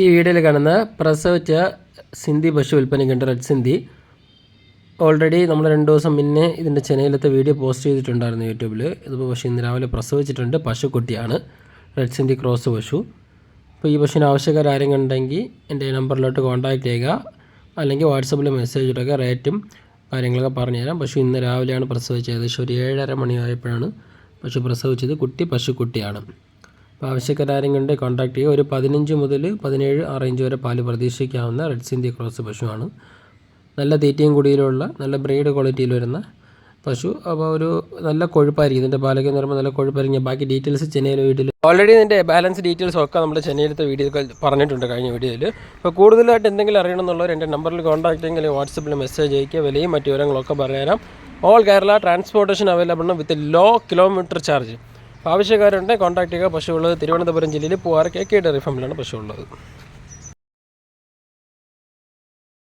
ഈ വീഡിയോയിൽ കാണുന്ന പ്രസവിച്ച സിന്ധി പശു വിൽപ്പനയ്ക്കുണ്ട് റെഡ് സിന്ധി. ഓൾറെഡി നമ്മൾ രണ്ട് ദിവസം മുന്നേ ഇതിന്റെ ചെന്നൈയിലത്തെ വീഡിയോ പോസ്റ്റ് ചെയ്തിട്ടുണ്ടായിരുന്നു യൂട്യൂബിൽ ഇതിപ്പോൾ പശു ഇന്ന് രാവിലെ പ്രസവിച്ചിട്ടുണ്ട്. പശുക്കുട്ടിയാണ് റെഡ് സിന്ധി ക്രോസ് പശു. അപ്പോൾ ഈ പശുവിന് ആവശ്യക്കാർ ആരെങ്കിലും ഉണ്ടെങ്കിൽ എന്റെ നമ്പറിലോട്ട് കോൺടാക്റ്റ് ചെയ്യുക. അല്ലെങ്കിൽ വാട്സപ്പിൽ മെസ്സേജ് ഇടുക റേറ്റും കാര്യങ്ങളൊക്കെ പറഞ്ഞുതരാം. പശു ഇന്ന് രാവിലെയാണ് പ്രസവിച്ചത്. ഏകദേശം ഒരു ഏഴര മണിയായപ്പോഴാണ് പശു പ്രസവിച്ചത്. കുട്ടി പശുക്കുട്ടിയാണ്. അപ്പോൾ ആവശ്യക്കാരെങ്കിലുണ്ട് കോൺടാക്ട് ചെയ്യുക. ഒരു പതിനഞ്ച് മുതൽ പതിനേഴ് ആ റേഞ്ച് വരെ പാൽ പ്രതീക്ഷിക്കാവുന്ന റെഡ് സിന്ധി ക്രോസ് പശുവാണ്. നല്ല തീറ്റയും കുടിയിലുള്ള നല്ല ബ്രീഡ് ക്വാളിറ്റിയിൽ വരുന്ന പശു. അപ്പോൾ ഒരു നല്ല കൊഴുപ്പായിരിക്കും. ഇതിന്റെ പാലൊക്കെ എന്ന് പറയുമ്പോൾ നല്ല കൊഴുപ്പായിരിക്കും. ബാക്കി ഡീറ്റെയിൽസ് ചെന്നൈയിലെ വീട്ടിൽ ഓൾറെഡി ഇതിന്റെ ബാലൻസ് ഡീറ്റെയിൽസ് ഒക്കെ നമ്മൾ ചെന്നൈയിലത്തെ വീഡിയോകൾ പറഞ്ഞിട്ടുണ്ട് കഴിഞ്ഞ വീഡിയോയിൽ അപ്പോൾ കൂടുതലായിട്ട് എന്തെങ്കിലും അറിയണമെന്നുള്ളവർ എന്റെ നമ്പറിൽ കോൺടാക്ട് ചെയ്യുമെങ്കിൽ വാട്സപ്പിൽ മെസ്സേജ് അയക്കുക വിലയും മറ്റു വിവരങ്ങളൊക്കെ പറയാം. ഓൾ കേരള ട്രാൻസ്പോർട്ടേഷൻ അവൈലബിൾ ആണ് വിത്ത് ലോ കിലോമീറ്റർ ചാർജ് അപ്പോൾ ആവശ്യക്കാരുണ്ട് കോൺടാക്ട് ചെയ്യുക. പശു ഉള്ളത് തിരുവനന്തപുരം ജില്ലയിൽ പൂവാറ് കെ കെ ഡയറി ഫാമിലാണ് പശുവുള്ളത്